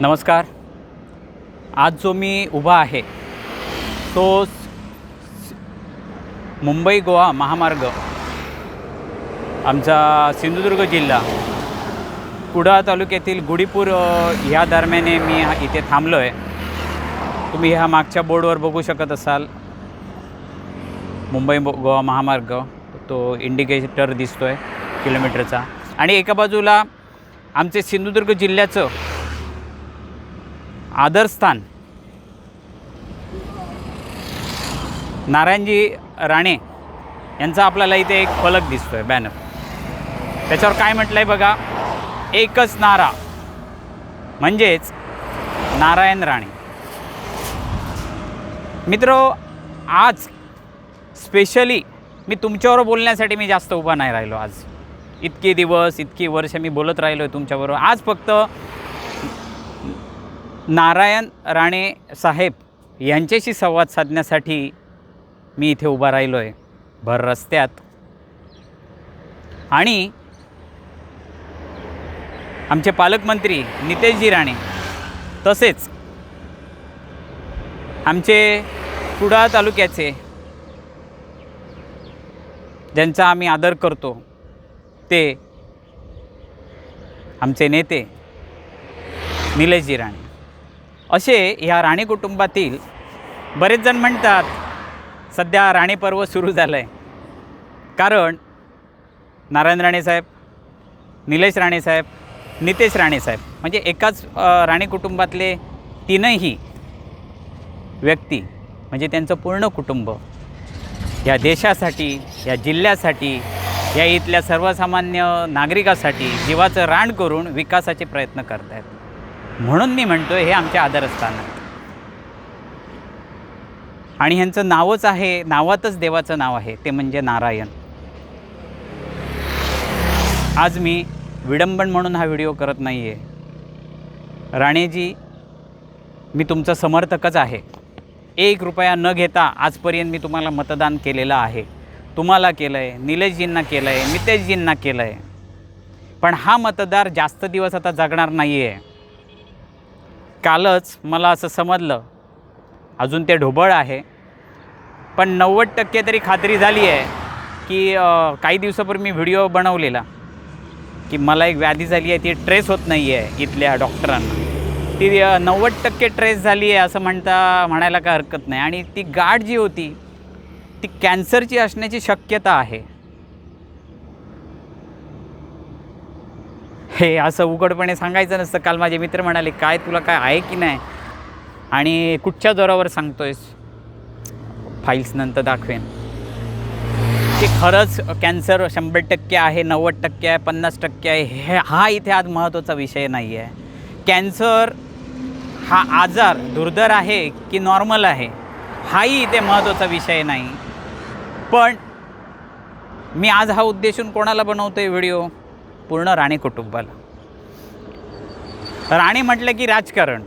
नमस्कार. आज जो मी उभा आहे तो मुंबई गोवा महामार्ग आमचा सिंधुदुर्ग जिल्हा कुडाळ तालुक्यातील गुडीपूर ह्या दरम्याने मी इथे थांबलो आहे तुम्ही ह्या मागच्या बोर्डवर बघू शकत असाल. मुंबई बो- गोवा महामार्ग तो इंडिकेटर दिसतो आहे किलोमीटरचा. आणि एका बाजूला आमचे सिंधुदुर्ग जिल्ह्याचं आदरस्थान नारायणजी राणे यांचा आपल्याला इथे एक फलक दिसतोय बॅनर त्याच्यावर काय म्हटलं आहे बघा? एकच नारा. म्हणजेच नारायण राणे. मित्र आज स्पेशली मी तुमच्यावर बोलण्यासाठी मी जास्त उभा नाही राहिलो आज. इतके दिवस इतकी वर्ष मी बोलत राहिलो आहे तुमच्याबरोबर. आज फक्त नारायण राणे साहेब यांच्याशी संवाद साधण्यासाठी मी इथे उभा राहिलो आहे भर रस्त्यात. आणि आमचे पालकमंत्री नितेशजी राणे तसेच आमचे कुडाळ तालुक्याचे ज्यांचा आम्ही आदर करतो ते आमचे नेते निलेशजी राणे. असे ह्या राणे कुटुंबातील बरेच जण म्हणतात सध्या राणे पर्व सुरू झालं आहे कारण नारायण राणे साहेब निलेश राणे साहेब नितेश राणे साहेब म्हणजे एकाच राणे कुटुंबातले तीनही व्यक्ती म्हणजे त्यांचं पूर्ण कुटुंब या देशासाठी या जिल्ह्यासाठी या इथल्या सर्वसामान्य नागरिकासाठी जीवाचं रान करून विकासाचे प्रयत्न करत आहेत म्हणून मी म्हणतो हे आमच्या आदरस्थान. आहे आणि ह्यांचं नावच आहे नावातच देवाचं नाव आहे ते म्हणजे नारायण. आज मी विडंबन म्हणून हा व्हिडिओ करत नाही आहे राणेजी मी तुमचं समर्थकच आहे. एक रुपया न घेता आजपर्यंत मी तुम्हाला मतदान केलेलं आहे. तुम्हाला केलं आहे निलेशजींना केलं आहे मितेशजींना केलं आहे पण हा मतदार जास्त दिवस आता जगणार नाही आहे कालच मला असं समजलं. अजून ते ढोबळ आहे. पण नव्वद टक्के तरी खात्री झाली आहे की काही दिवसापूर्वी मी व्हिडिओ बनवलेला. की मला एक व्याधी झाली आहे ती ट्रेस होत नाही आहे इथल्या डॉक्टरांना ती नव्वद टक्के ट्रेस झाली आहे असं म्हणता म्हणायला काय हरकत नाही. आणि ती गाठ जी होती ती कॅन्सरची असण्याची शक्यता आहे. हे असं उघडपणे सांगायचं नसतं. काल माझे मित्र म्हणाले काय तुला काय आहे की नाही? आणि कुठच्या जोरावर सांगतोयस? फाईल्स नंतर दाखवेन. की खरंच कॅन्सर शंभर टक्के आहे नव्वद टक्के आहे पन्नास टक्के आहे. हे हा इथे आज महत्त्वाचा विषय नाही आहे कॅन्सर हा आजार दुर्धर आहे की नॉर्मल आहे हाही इथे महत्त्वाचा विषय नाही. पण मी आज हा उद्देशून कोणाला बनवतो आहे व्हिडिओ पूर्ण राणे कुटुंबाला. राणे म्हटलं की राजकारण.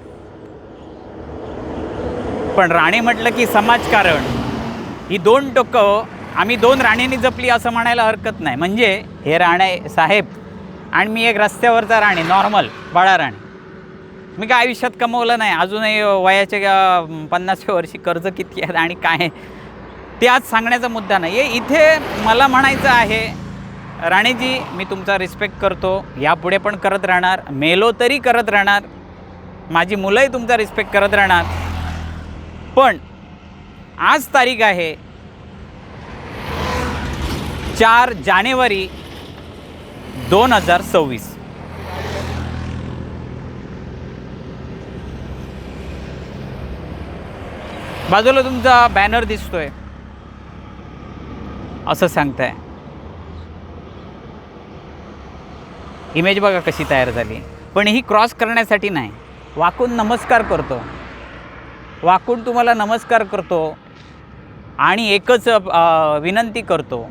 पण राणे म्हटलं की समाजकारण. ही दोन टोकं आम्ही दोन राणेंनी जपली असं म्हणायला हरकत नाही. म्हणजे हे राणे साहेब आणि मी एक रस्त्यावरचा राणे नॉर्मल बाळा राणे. मी काय आयुष्यात कमवलं नाही. अजूनही वयाच्या पन्नासव्या वर्षी कर्ज किती आहेत आणि काय आहे, ते आज सांगण्याचा मुद्दा नाही. आहे इथे मला म्हणायचं आहे राणेजी मी तुमचा रिस्पेक्ट करतो. यापुढे पण करत राहणार. मेलो तरी करत राहणार. माझी मुलंही तुमचा रिस्पेक्ट करत राहणार. पण आज तारीख आहे चार जानेवारी दोन हजार सव्वीस. बाजूला तुमचा बॅनर दिसतोय. असं सांगताय. इमेज बघा कशी तयार झाली. पण ही क्रॉस करण्यासाठी नाही. वाकून नमस्कार करतो. वाकून तुम्हाला नमस्कार करतो आणि एकच विनंती करतो.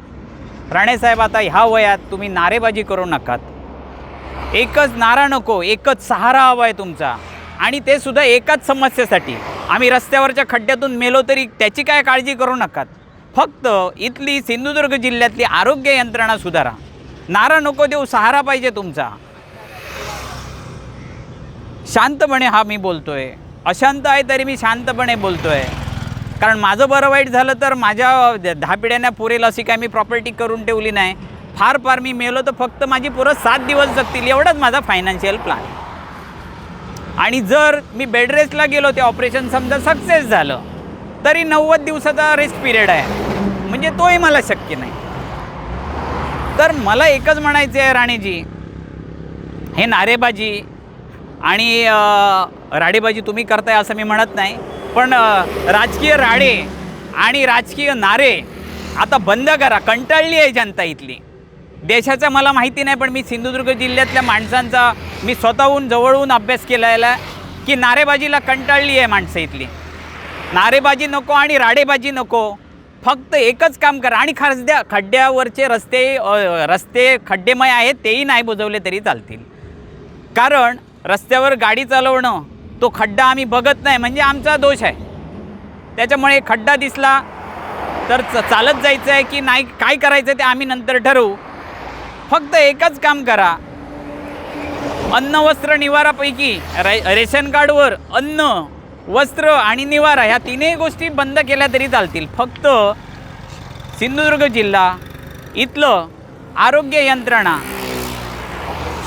राणेसाहेब आता ह्या वयात तुम्ही नारेबाजी करू नकात. एकच नारा नको एकच सहारा हवा आहे तुमचा. आणि ते सुद्धा एकाच समस्येसाठी. आम्ही रस्त्यावरच्या खड्ड्यातून मेलो तरी त्याची काय काळजी करू नकात. फक्त इथली सिंधुदुर्ग जिल्ह्यातली आरोग्य यंत्रणा सुधारा. नारा नको देऊ सहारा पाहिजे तुमचा. शांतपणे हा मी बोलतोय. अशांत आहे तरी मी शांतपणे बोलतोय. कारण माझं बरं वाईट झालं तर माझ्या दहा पिढ्यांना पुरेल अशी काय मी प्रॉपर्टी करून ठेवली नाही. फार फार मी मेलो तर फक्त माझी पुरं सात दिवस जगतील एवढाच माझा फायनान्शियल प्लॅन आणि जर मी बेडरेस्टला गेलो ते ऑपरेशन समजा सक्सेस झालं तरी नव्वद दिवसाचा रेस्ट पिरियड आहे. म्हणजे तोही मला शक्य नाही. तर मला एकच म्हणायचं आहे राणेजी. हे नारेबाजी आणि राडेबाजी तुम्ही करताय असं मी म्हणत नाही. पण राजकीय राडे आणि राजकीय नारे आता बंद करा. कंटाळली आहे जनता इथली. देशाचं मला माहिती नाही पण मी सिंधुदुर्ग जिल्ह्यातल्या माणसांचा मी स्वतःहून जवळून अभ्यास केलेला की नारेबाजीला कंटाळली आहे माणसं इथली. नारेबाजी नको आणि राडेबाजी नको. फक्त एकच काम करा आणि खड्ड्या खड्ड्यावरचे रस्ते रस्ते खड्डेमय आहेत तेही नाही बुजवले तरी चालतील. कारण रस्त्यावर गाडी चालवणं तो खड्डा आम्ही बघत नाही म्हणजे आमचा दोष आहे. त्याच्यामुळे खड्डा दिसला तर च चालत जायचं आहे की नाही काय करायचं ते आम्ही नंतर ठरवू. फक्त एकच काम करा. अन्न वस्त्र निवारापैकी रे रेशन कार्डवर अन्न वस्त्र आणि निवारा ह्या तीनही गोष्टी बंद केल्या तरी चालतील. फक्त सिंधुदुर्ग जिल्हा इथलं आरोग्य यंत्रणा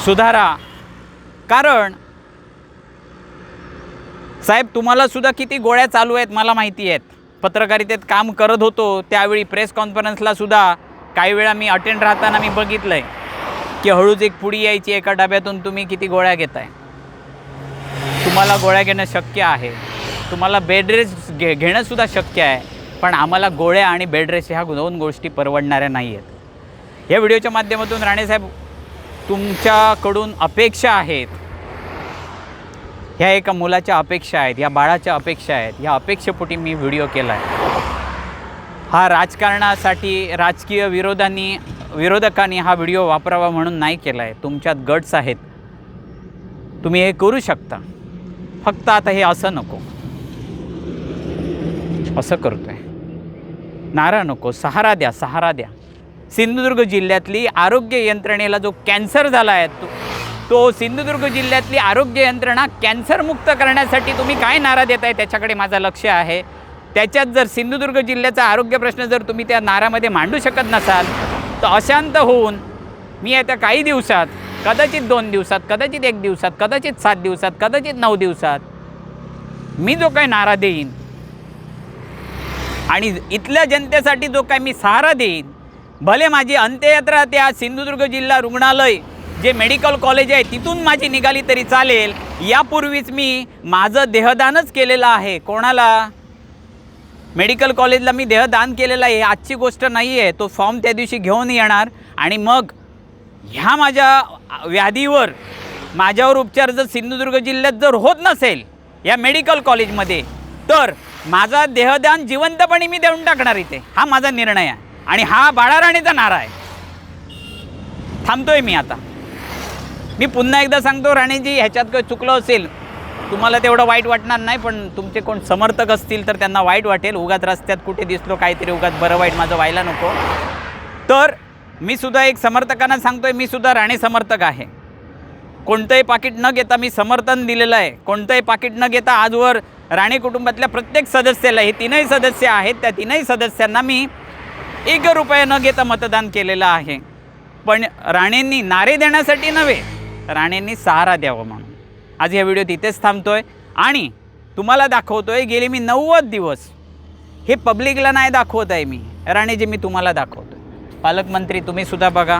सुधारा. कारण साहेब तुम्हाला सुद्धा किती गोळ्या चालू आहेत मला माहिती आहेत. पत्रकारितेत काम करत होतो त्यावेळी प्रेस कॉन्फरन्सला सुद्धा काही वेळा मी अटेंड राहताना मी बघितलं आहे की हळूच एक पुडी यायची एका डब्यातून तुम्ही किती गोळ्या घेताय. तुम्हाला गोळ्या घेणं शक्य आहे. तुम्हाला बेडरेस घे घेणंसुद्धा शक्य आहे. पण आम्हाला गोळ्या आणि बेडरेस ह्या दोन गोष्टी परवडणाऱ्या नाही आहेत या व्हिडिओच्या माध्यमातून राणेसाहेब तुमच्याकडून अपेक्षा आहेत. ह्या एका मुलाच्या अपेक्षा आहेत या बाळाच्या अपेक्षा आहेत या अपेक्षेपोटी मी व्हिडिओ केला आहे हा राजकारणासाठी राजकीय विरोधांनी विरोधकांनी हा व्हिडिओ वापरावा म्हणून नाही केला आहे तुमच्यात गट्स आहेत. तुम्ही हे करू शकता. फक्त आता हे असं नको. असं करतोय. नारा नको सहारा द्या सहारा द्या. सिंधुदुर्ग जिल्ह्यातली आरोग्य यंत्रणेला जो कॅन्सर झाला आहे तो तो सिंधुदुर्ग जिल्ह्यातली आरोग्य यंत्रणा कॅन्सरमुक्त करण्यासाठी तुम्ही काय नारा देत आहे त्याच्याकडे माझं लक्ष आहे. त्याच्यात जर सिंधुदुर्ग जिल्ह्याचा आरोग्य प्रश्न जर तुम्ही त्या नारामध्ये मांडू शकत नसाल तर अशांत होऊन मी येत्या काही दिवसात कदाचित दोन दिवसात कदाचित एक दिवसात कदाचित सात दिवसात कदाचित नऊ दिवसात मी जो काही नारा देईन आणि इथल्या जनतेसाठी जो काय मी सहारा देईन भले माझी अंत्ययात्रा त्या सिंधुदुर्ग जिल्हा रुग्णालय जे मेडिकल कॉलेज आहे तिथून माझी निघाली तरी चालेल. यापूर्वीच मी माझं देहदानच केलेलं आहे. कोणाला? मेडिकल कॉलेजला मी देहदान केलेलं आहे. आजची गोष्ट नाही आहे तो फॉर्म त्या दिवशी घेऊन येणार आणि मग ह्या माझ्या व्याधीवर माझ्यावर उपचार जर सिंधुदुर्ग जिल्ह्यात जर होत नसेल या मेडिकल कॉलेजमध्ये तर माझा देहदान जिवंतपणे मी देऊन टाकणार इथे. हा माझा निर्णय आहे. आणि हा बाळाराणीचा नारा आहे. थांबतोय मी आता. मी पुन्हा एकदा सांगतो राणेजी ह्याच्यात काही चुकलं असेल तुम्हाला तेवढं वाईट वाटणार नाही पण तुमचे कोण समर्थक असतील तर त्यांना वाईट वाटेल. उगात रस्त्यात कुठे दिसलो काहीतरी उगात बरं वाईट माझं व्हायला नको. तर मी सुद्धा एक समर्थकांना सांगतोय मी सुद्धा राणे समर्थक आहे. कोणतंही पाकिट न घेता मी समर्थन दिलेलं आहे. कोणतंही पाकिट न घेता आजवर राणे कुटुंबातल्या प्रत्येक सदस्याला हे तीनही सदस्य आहेत त्या तीनही सदस्यांना मी एक रुपया न घेता मतदान केलेलं आहे. पण राणेंनी नारे देण्यासाठी नव्हे राणेंनी सहारा द्यावा म्हणून. आज या व्हिडिओ तिथेच थांबतोय. आणि तुम्हाला दाखवतोय गेले मी नव्वद दिवस. हे पब्लिकला नाही दाखवत आहे मी. राणेजी मी तुम्हाला दाखवतोय. पालकमंत्री तुम्ही सुद्धा बघा.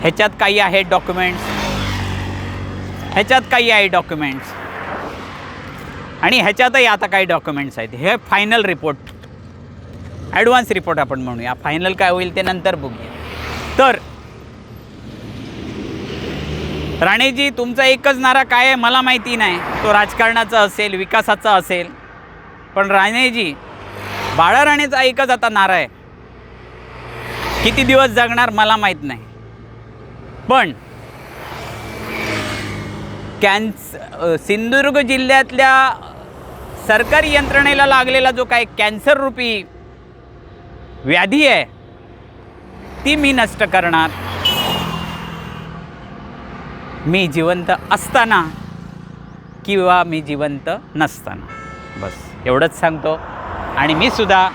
ह्याच्यात काही आहेत डॉक्युमेंट्स ह्याच्यात काही आहे डॉक्युमेंट्स आणि ह्याच्यातही आता काही डॉक्युमेंट्स आहेत. हे फायनल रिपोर्ट ॲडव्हान्स रिपोर्ट आपण म्हणूया. फायनल काय होईल ते नंतर बघूया. तर राणेजी तुमचा एकच नारा काय आहे मला माहिती नाही. तो राजकारणाचा असेल विकासाचा असेल. पण राणेजी बाळा राणेचा एकच आता नारा आहे. किती दिवस जगणार मला माहीत नाही. पण कॅन्स सिंधुदुर्ग जिल्ह्यातल्या सरकारी यंत्रणेला लागलेला जो काही कॅन्सर रूपी व्याधी आहे ती मी नष्ट करणार. मी जिवंत असताना किंवा मी जिवंत नसताना. बस एवढंच सांगतो. आणि मी सुद्धा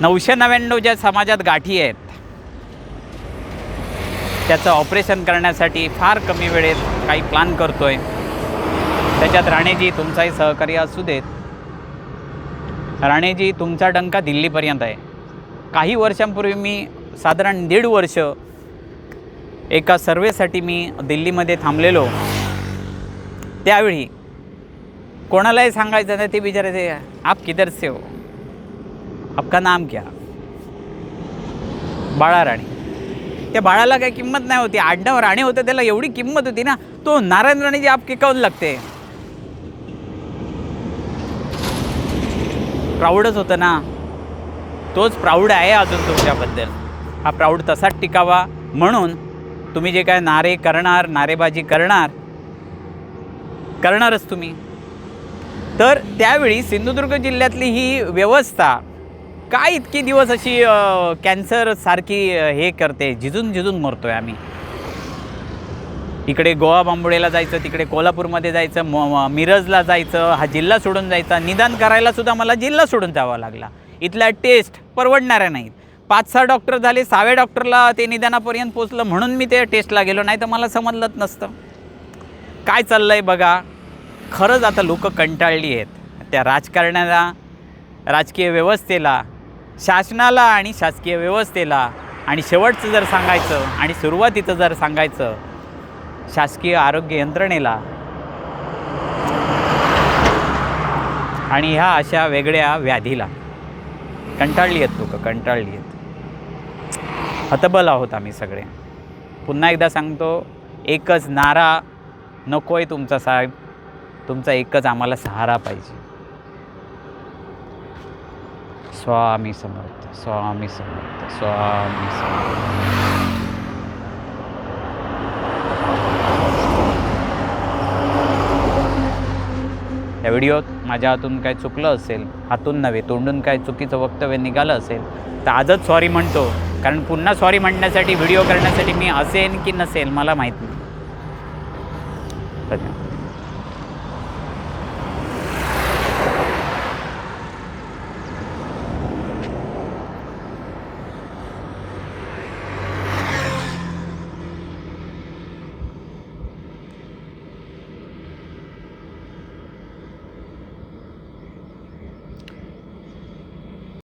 नऊशे नव्याण्णव ज्या समाजात गाठी आहेत त्याचं ऑपरेशन करण्यासाठी फार कमी वेळेत काही प्लान करतो आहे त्याच्यात राणेजी तुमचाही सहकार्य असू देत. राणेजी तुमचा डंका दिल्लीपर्यंत आहे. काही वर्षांपूर्वी मी साधारण दीड वर्ष एका सर्वेसाठी मी दिल्लीमध्ये थांबलेलो. त्यावेळी कोणालाही सांगायचं नाही ते विचारायचे आप किधर से हो? आपका नाम क्या? बाळा राणी. त्या बाळाला काही किंमत नाही होती. आडनाव राणे होतं त्याला एवढी किंमत होती ना तो नारायण राणीची आप किकावून लागते. प्राऊडच होतं ना. तोच प्राऊड आहे अजून तुमच्याबद्दल. हा प्राऊड तसाच टिकावा. म्हणून तुम्ही जे काय नारे करणार नारेबाजी करणार करणारच तुम्ही. तर त्यावेळी सिंधुदुर्ग जिल्ह्यातली ही व्यवस्था काय इतकी दिवस अशी कॅन्सर सारखी हे करते? झिजून झिजून मरतोय आम्ही. इकडे गोवा बांबुळेला जायचं तिकडे कोल्हापूरमध्ये जायचं म मिरजला जायचं हा जिल्हा सोडून जायचा. निदान करायला सुद्धा मला जिल्हा सोडून जावा लागला. इथल्या टेस्ट परवडणाऱ्या नाहीत. पाच सहा डॉक्टर झाले सहाव्या डॉक्टरला ते निदानापर्यंत पोचलं म्हणून मी ते टेस्टला गेलो. नाही तर मला समजलंच नसतं. काय चाललं आहे बघा. खरंच आता लोकं कंटाळली आहेत. त्या राजकारणाला राजकीय व्यवस्थेला शासनाला आणि शासकीय व्यवस्थेला आणि शेवटचं जर सांगायचं आणि सुरुवातीचं जर सांगायचं शासकीय आरोग्य यंत्रणेला आणि ह्या अशा वेगळ्या व्याधीला. कंटाळली आहेत लोक कंटाळली आहेत. हतबल आहोत आम्ही सगळे. पुन्हा एकदा सांगतो एकच नारा नको आहे तुमचा साहेब. तुमचा एकच आम्हाला सहारा पाहिजे. स्वामी समर्थ स्वामी समर्थ स्वामी समर्थ या व्हिडिओत माझ्या हातून काय चुकलं असेल हातून नव्हे तोंडून काय चुकीचं वक्तव्य निघालं असेल तर आजच सॉरी म्हणतो. कारण पुन्हा सॉरी म्हणण्यासाठी व्हिडिओ करण्यासाठी मी असेन की नसेल मला माहीत नाही. धन्यवाद.